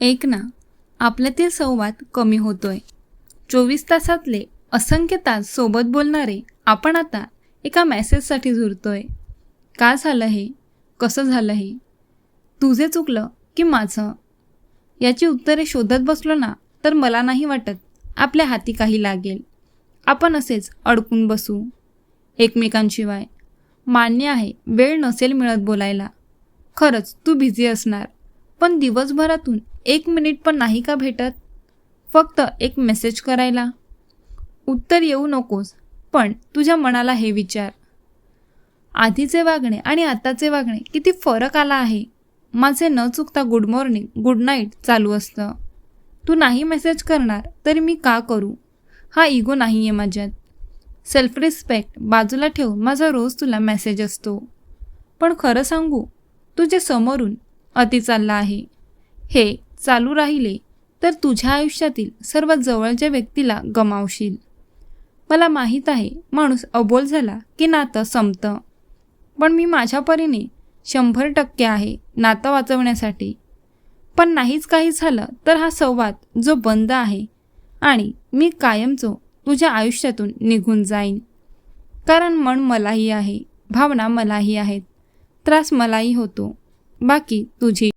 एक ना आपल्यातील संवाद कमी होतोय. चोवीस तासातले असंख्य तास सोबत बोलणारे आपण आता एका मेसेजसाठी झुरतोय. का झालं हे? कसं झालं हे? तुझे चुकलं की माझं? याची उत्तरे शोधत बसलो ना तर मला नाही वाटत आपल्या हाती काही लागेल. आपण असेच अडकून बसू. एकमेकांशिवाय. मान्य आहे वेळ नसेल मिळत बोलायला. खरंच तू बिझी असणार. पण दिवसभरातून एक मिनिट पण नाही का भेटत? फक्त एक मेसेज करायला. उत्तर येऊ नकोस पण तुझ्या मनाला हे विचार. आधीचे वागणे आणि आताचे वागणे किती फरक आला आहे. माझे न चुकता गुड मॉर्निंग गुड नाईट चालू असतं. तू नाही मेसेज करणार तरी मी का करू? हा इगो नाही आहे माझ्यात. सेल्फ रिस्पेक्ट बाजूला ठेवून माझा रोज तुला मेसेज असतो. पण खरं सांगू तुझे समोरून अति चालला आहे. हे चालू राहिले तर तुझ्या आयुष्यातील सर्व जवळच्या व्यक्तीला गमावशील. मला माहीत आहे माणूस अबोल झाला की नातं संपतं. पण मी माझ्या परीने शंभर टक्के आहे नातं वाचवण्यासाठी. पण नाहीच काही झालं तर हा संवाद जो बंद आहे आणि मी कायमचो तुझ्या आयुष्यातून निघून जाईन. कारण मन मलाही आहे भावना मलाही आहेत त्रास मलाही होतो. बाकी तुझी